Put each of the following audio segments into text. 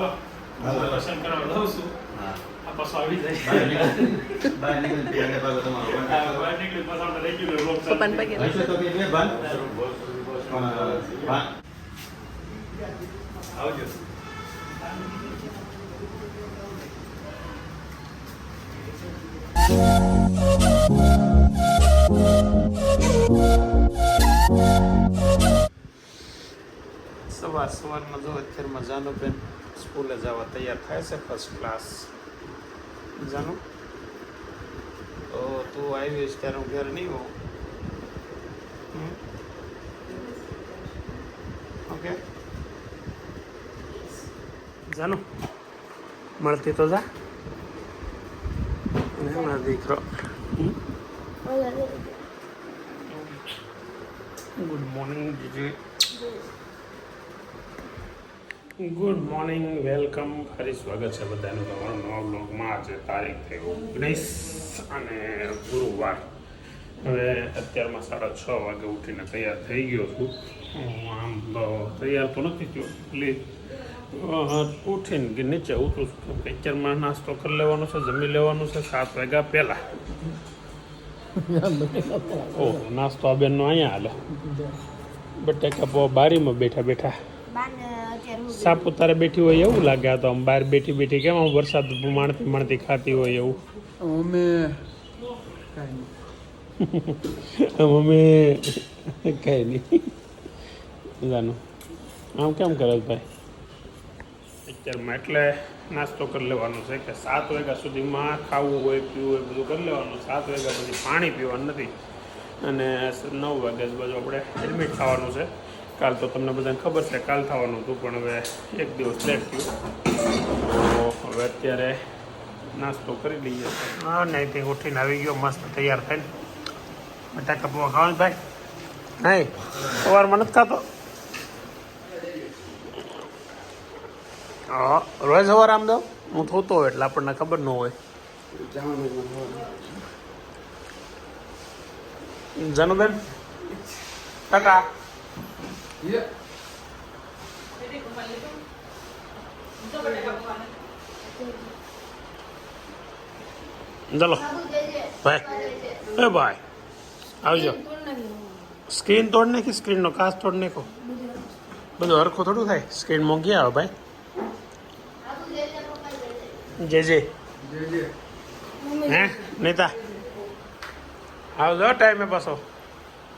હાલો. હાલો. દર્શન કરવા જાઉં છું. આ પાછો આવી જાય. બહાર નીકળ. ત્યારે પાછો તમારો બહાર નીકળી પાછો આપણે regular vlog ચાલુ પપ્પાને પગે હશે તો કે બે ભાન ભાન આવજો. સવાર સવારમાં જો અત્યારમાં જાનો બેન. સ્કૂલે જવા તૈયાર થાય છે ફર્સ્ટ ક્લાસ જાનુ તો તું આવીશ ત્યારે હું ઘેર નહીં હોઉં. હમ? ઓકે. જાનું મળતી તો જા. હમણાં દીકરો. ગુડ મોર્નિંગ જીજુ ગુડ મોર્નિંગ વેલકમ ફરી સ્વાગત છે બધાનું તમારું નવા બ્લોગમાં આજે તારીખ થઈ ઓગણીસ અને ગુરુવાર. હવે અત્યારમાં સાડા છ વાગે ઉઠીને તૈયાર થઈ ગયો છું. હું આમ તો તૈયાર તો નથી થયો એટલે ઉઠીને કે નીચે ઉતરું છું. તો અત્યારમાં નાસ્તો કરી લેવાનો છે જમી લેવાનું છે સાત વાગ્યા પહેલાં. ઓહ નાસ્તો આ બેનનો અહીંયા હાલે. બટેકા બારીમાં બેઠા બેઠા. સાપુતારે બેઠી હોય એવું લાગે આ તો આમ બહાર બેઠી બેઠી કેમ આમ વરસાદ માણતી માણતી ખાતી હોય એવું? અમે અમે કઈ નહીં. જાનું. આમ કેમ કરે છે ભાઈ? અત્યારમાં એટલે નાસ્તો કરી લેવાનો છે કે સાત વાગ્યા સુધીમાં ખાવું હોય પીવું હોય બધું કરી લેવાનું. સાત વાગ્યા પછી પાણી પીવાનું નથી. અને નવ વાગ્યા બાજુ આપણે એડમિટ થવાનું છે. કાલ તો તમને બધાને ખબર છે, કાલ થવાનું હતું, પણ હવે એક દિવસ લેટ થયું. તો હવે અત્યારે નાસ્તો કરી લઈએ. હા નહીં તે ઉઠીને આવી ગયો, મસ્ત તૈયાર થઈને. બટાકા પૌવા ખાવાનું ભાઈ? નહીં, સવારમાં નથી ખાતો. હા, રોજ સવાર આમ દો હું થતો હોય એટલે આપણને ખબર ન હોય. જાનુબેન ટાટા ચલો. ભાઈ. એ ભાઈ. આવજો. સ્ક્રીન તોડ નાખી સ્ક્રીનનો કાચ તોડ નાખો. બધું હરખું થોડું થાય. સ્ક્રીન મોંઘી આવે ભાઈ. જે જે હે નેતા? આવજો ટાઈમે પાછો.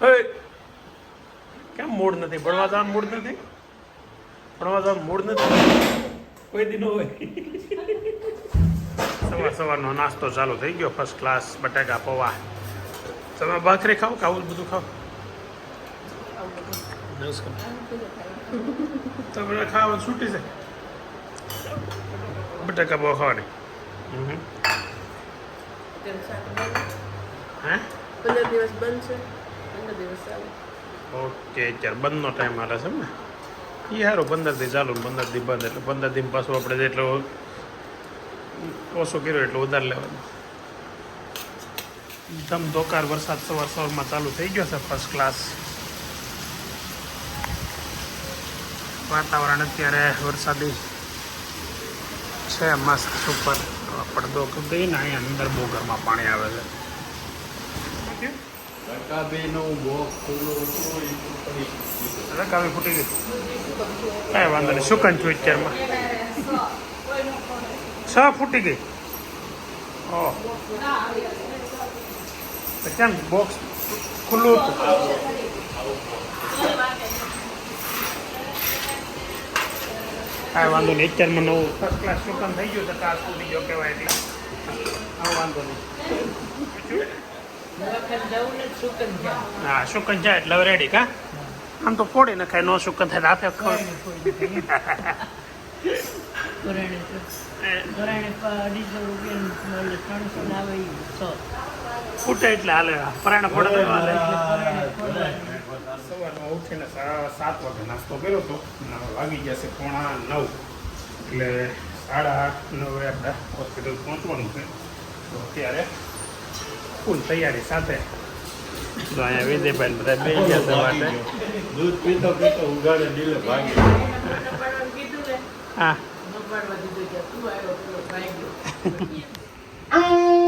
ઓય કેમ મૂડ નથી? ભણવા જવાનું મૂડ નથી? ભણવા જવાનું મૂડ નથી? કોઈ દી ન હોય. સવાર સવારનો નાસ્તો ચાલુ થઈ ગયો. ફર્સ્ટ ક્લાસ બટાકા પૌવા. તમે ભાખરી ખાઓ કે આવું બધું ખાઓ? નમસ્કાર. તમે ખાવાનું છૂટી છે બટાકા પૌવા ખાવાની. હે? પંદર દિવસ બંધ છે પંદર દિવસ ચાલુ. ઓકે ચાર બંધનો ટાઈમ હાલે છે ને? એ સારું પંદર દી ચાલુ પંદર દી બંધ, એટલે પંદર દી પાછું આપણે જેટલો ઓછો કર્યો એટલો વધારે લેવાનો. ધમ ધોકાર વરસાદ સવાર સવારમાં ચાલુ થઈ ગયો છે ફર્સ્ટ ક્લાસ વાતાવરણ અત્યારે વરસાદી છે, મસ્ત સુપર પડદો કરી દઈએ ને અહીંયા અંદર બહુ ઘરમાં પાણી આવે છે. ઓકે રકાબીનું બોક્સ. ફૂટી ગઈ. કાંઈ વાંધો નહીં. સુકન છું અત્યારમાં? છ ફૂટી ગઈ. ઓહ કેમ બોક્સ ખુલ્લું કાંઈ વાંધો નહીં. અત્યારમાં નવું ફર્સ્ટ ક્લાસ સુકન થઈ ગયું તો કાચ સુધી ગયો કહેવાય એટલે. હા વાંધો નહીં. હા સુકન જાય એટલે હવે રેડી કા? આમ તો ફોડી નખાય નો સુકન થાય આપે ફૂટે એટલે હાલે પરાણે ફોડે હાલે. સવારમાં ઉઠીને સાત વાગે નાસ્તો કર્યો હતો. વાગી ગયા છે પોણા નવ એટલે સાડા આઠ નવે આપણે હોસ્પિટલ પહોંચવાનું છે. તો અત્યારે ફૂલ તૈયારી સાથે. તો અહીંયા વિજયભાઈ બધા બે ગયા છે માટે. દૂધ પીતો પીતો ઉગાડે ડીલે ભાગી હા.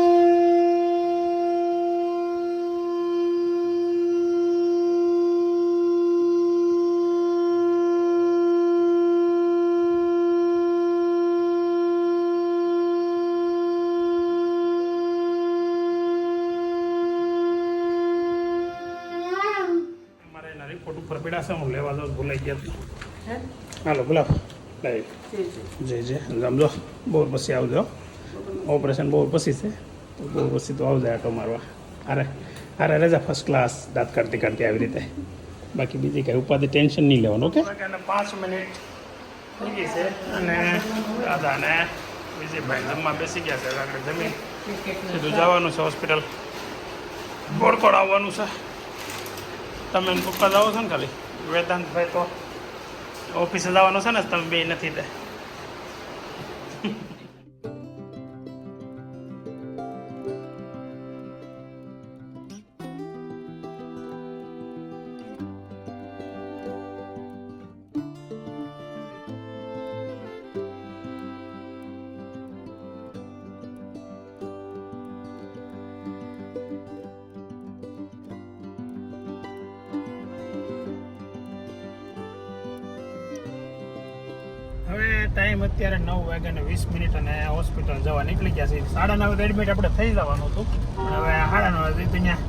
પીડા છે હું લેવા જાઉં ભૂલાઈ ગયા હાલો ગુલાબ લાવી જય જય સમજો. બહુ પછી આવજો. ઓપરેશન બહુ પછી છે. તો બહુ પછી તો આવજો આટો મારવા અરે અરે રજા ફર્સ્ટ ક્લાસ દાંત કાઢતી કાઢતી આવી રીતે. બાકી બીજી કાંઈ ઉપાધિ ટેન્શન નહીં લેવાનું ઓકે? પાંચ મિનિટ થઈ ગઈ છે અને દાદાને વિજયભાઈ જમવા બેસી ગયા છે. આગળ જમીન સીધું જવાનું છે હોસ્પિટલ. ગોળકોડ આવવાનું છે. તમે ને પપ્પા જાઓ છો ને ખાલી? વેદાંતભાઈ તો ઓફિસે જવાનું છે ને તમે બે નથી તે ટાઈમ અત્યારે નવ વાગ્યાને વીસ મિનિટ અને હોસ્પિટલ જવા નીકળી ગયા છે સાડા નવે એડમિટ આપણે થઈ જવાનું હતું. પણ હવે સાડા નવ ત્યાં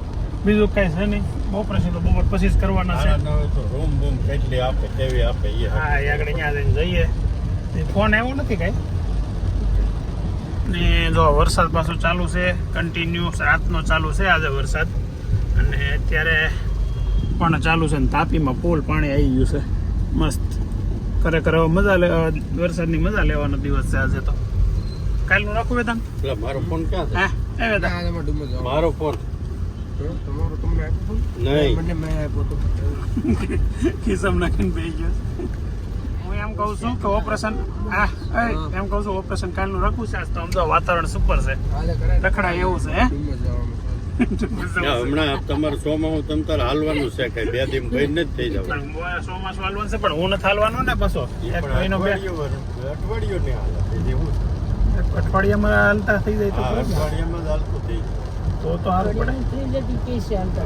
બીજું કાંઈ છે નહીં. ઓપરેશન તો બપોર પછી જ કરવાના છે. તો રૂમ બૂમ કેટલી આપે કેવી આપે એ હા એ આગળ ત્યાં જઈને જઈએ. ફોન આવ્યો નથી કાંઈ? ને જો વરસાદ પાછો ચાલુ છે કન્ટિન્યુ રાતનો ચાલુ છે આજે વરસાદ. અને અત્યારે પણ ચાલુ છે ને તાપીમાં પોલ પાણી આવી ગયું છે. મસ્ત. ખરેખર હવે મજા લે વરસાદની મજા લેવાનો દિવસ છે આજે તો. કાલનું રાખું વેદાંત? એટલે મારો ફોન ક્યાં છે? હા વેદાંત. મારો ફોન તમારો તમને આપ્યો નહીં. મને મેં આપ્યો તો. ખિસ્સામાં નાખીને બેસી ગયો હું એમ કહું છું કે ઓપરેશન હા એ, એમ કહું છું ઓપરેશન કાલનું રાખું છે. આજ તો આમ વાતાવરણ સુપર છે. હાલે રખડાય એવું છે હે? હમણાં તમારે સોમાં હું તમ હાલવાનું છે કઈ. બે દિન ભાઈ જ થઈ પણ ચોમાસું હાલવાનું છે પણ હું નથી હાલવાનો ને અઠવાડિયું અઠવાડિયામાં હાલતા થઈ જાય તો અઠવાડિયામાં હાલતું થઈ જાય. તો તો હારું પડે.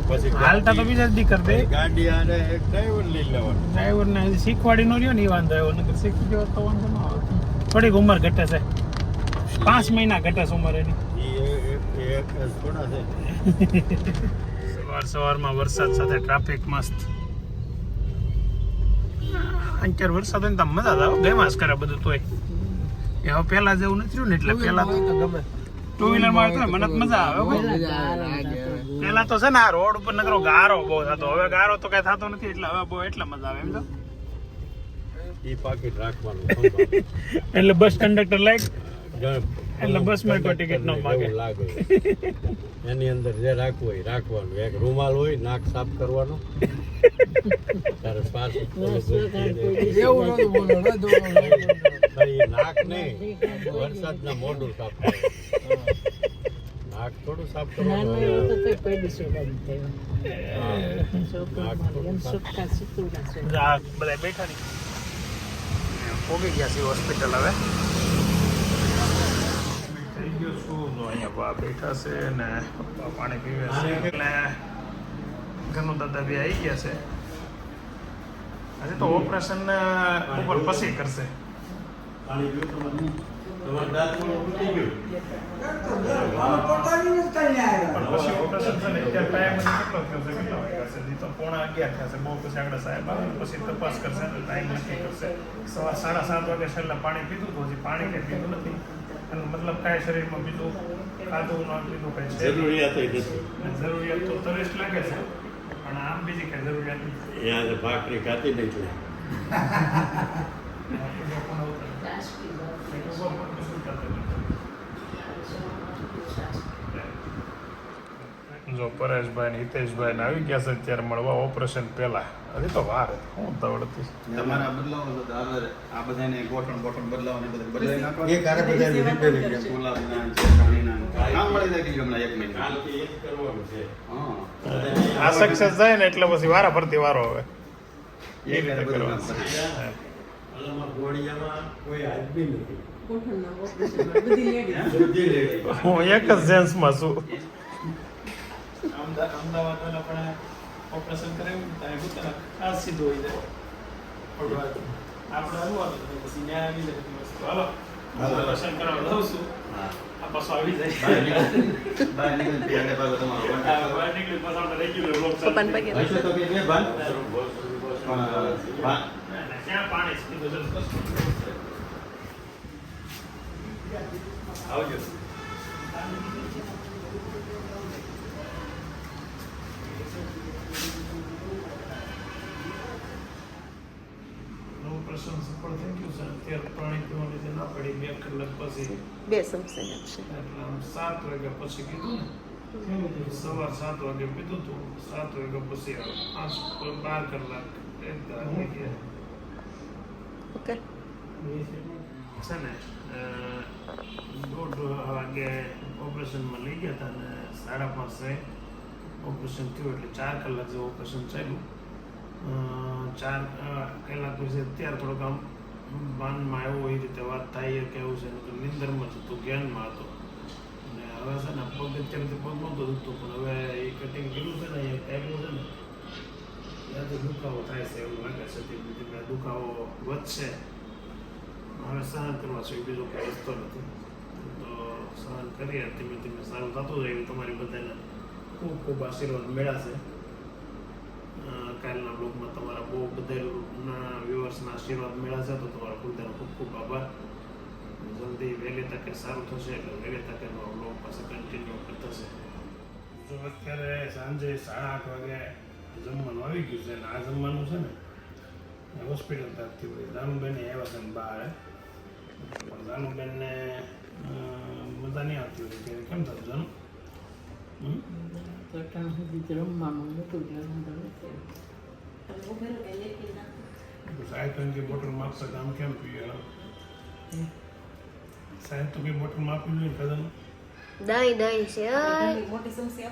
પછી હાલતા તો બીજા જ દી કરી દે ગાડી આને એક ડ્રાઈવર લઈ લેવાનો. ડ્રાઈવર ને શીખવાડી નો રહ્યો ને વાંધો આવ્યો નકર શીખી ગયો તો વાંધો ન આવે. થોડીક ઉંમર ઘટે છે. પાંચ મહિના ઘટે છે ઉંમર એની. સવાર સવારમાં વરસાદ સાથે ટ્રાફિક મસ્ત. અત્યારે વરસાદ હોય ને તમે મજા આવે. ગેમાસ કરે બધું તોય. એ હવે પહેલા જેવું નથી રહ્યું ને એટલે પહેલા તો ગમે ટુ વ્હીલરમાં તો મને મજા આવે પહેલા તો છે ને આ રોડ ઉપર નકરો ગારો બહુ થતો. હવે ગારો તો કઈ થતો નથી એટલે હવે બહુ એટલે મજા આવે એમ તો. એટલે બસ કંડક્ટર લાઈક એટલે બસમાં કોઈ ટિકિટ ન માગે. લાગે. એની અંદર જે રાખવું હોય રાખવાનું. એક રૂમાલ હોય નાક સાફ કરવાનો. તારે શ્વાસ એવું નતું બોલો ને તો નાક નહીં વરસાદના મોઢું સાફ નાક થોડું સાફ કરવાનું. બેઠા ની પોગી ગયા છે હોસ્પિટલ હવે. છું જો અહીંયા બા બેઠા છે ને પપ્પા પાણી પીવે છે એટલે ઘરનું દાદા બી આવી ગયા છે. હજી તો ઓપરેશન ઉપર પછી કરશે. પાણી પીવું તમારે? તમારે તૂટી ગયું? પછી ઓપરેશન છે ને અત્યારે ટાઈમ કેટલો થયો છે કેટલા વાગ્યા છે? તો પોણા અગિયાર થયા છે બહુ પછી આગળ સાહેબ આવે પછી તપાસ કરશે ટાઈમ નક્કી કરશે. સવાર સાડા સાત વાગે છેલ્લા પાણી પીધું તો હજી પાણી કંઈ પીધું નથી. અને મતલબ કાંઈ શરીરમાં બીજું ખાધું ન પીધું કંઈ છે? જરૂરિયાત જરૂરિયાત તો તરસ લાગે છે પણ આમ બીજી કંઈ જરૂરિયાત નથી. તો ભાખરી ખાતી નહીં તું. જો પરેશભાઈ ને હિતેશભાઈ ને આવી ગયા છે અત્યારે મળવા ઓપરેશન પહેલા. હજી તો વાર હું દવડતી તમારા બદલાવો તો આ- આ બધાને ગોઠણ ગોઠણ બદલાવવાની બધું નાખો. એક આરે બધા રિપેર કરી ગુલાબના ચેતાણીના કામ મળી જાય કે હમણાં એક મહિના કાલ કે એક કરવાનું છે. હા. આ સક્સેસ જાય ને એટલે પછી વારા ફરતી વારો હવે એ રીતે કરવાનું. હા. કોઈ હાથ બી નથી કોઠણના ઓપરેશનમાં બધી લેડી બધી lady. હું એક જ જેન્ટ્સમાં છું. અમદાવાદમાં આપણે ઓપરેશન કરાવ્યું ત્યાં ત્યાં પોતાના ખાસ સીધું હોય જાય. આપણે એટલે પછી ન્યાય આવી જાય વસ્તુ. હાલો. હાલો. ઓપરેશન કરાવવા જાઉં છું. આ પાછો આવી જાય. બહાર ત્યારે ભાગો તમારો. બહાર નીકળી પાછા આપણે ચાલુ તો કે બે ભાન? ત્યાં પાણી આવજો. ઓપરેશન સફળ થઈ ગયું છે. અત્યારે પાણી પીવાની લીધે ના પડી બે કલાક પછી બે સમસા આપશે એટલે આમ સાત વાગ્યા પછી કીધું ને સવાર સાત વાગે પીધું હતું સાત વાગ્યા પછી પાંચ બાર કલાક ઓકે. છે ને દોઢ વાગે ઓપરેશનમાં લઈ ગયા હતા ને સાડા પાંચે ઓપરેશન થયું એટલે ચાર કલાક જેવું ઓપરેશન ચાલ્યું. ચાર કલાક પછી અત્યારે થોડોક આમ માનમાં આવ્યો એ રીતે વાત થાય કેવું છે. નિંદરમાં જ હતું જ્ઞાનમાં હતો. અને હવે છે ને પગ અત્યારથી પગ નહોતો દુખતો, પણ હવે એ કટિંગ કર્યું છે ને, એ ટાઈપનું છે ને, ત્યાંથી દુખાવો થાય છે એવું લાગે છે. ધીમે ધીમે દુખાવો વધશે, હવે સહન કરવા છે બીજો કોઈ રસ્તો નથી. તો સહન કરીએ, ધીમે ધીમે સારું થતું જાય તમારી બધાને ખૂબ ખૂબ આશીર્વાદ મેળાશે કાલના બ્લોગમાં તમારા બહુ બધા વ્યુઅર્સના આશીર્વાદ મેળાશે તો તમારા બધાનો ખૂબ ખૂબ આભાર. જલ્દી વહેલી તકે સારું થશે એટલે વહેલી તકે બ્લોગ પાસે કન્ટિન્યુ થશે જો અત્યારે સાંજે સાડા આઠ વાગે જમવાનું આવી ગયું છે, અને આ જમવાનું છે ને હોસ્પિટલ તરફથી હોય દાનુબેને આવ્યા છે બહાર. પણ દાનુબેનને મજા નહીં આવતી હોય કેમ થતું જાણું? અટાણ સુધી રમવામાં નહોતું ધ્યાન સાહેબ તો કે બોટલ માપતા હતા, આમ કેમ પીએ? સાહેબ તો કઈ બોટલ માપી નહીં કદાચ દહીં દહીં છે. મોટી સમસી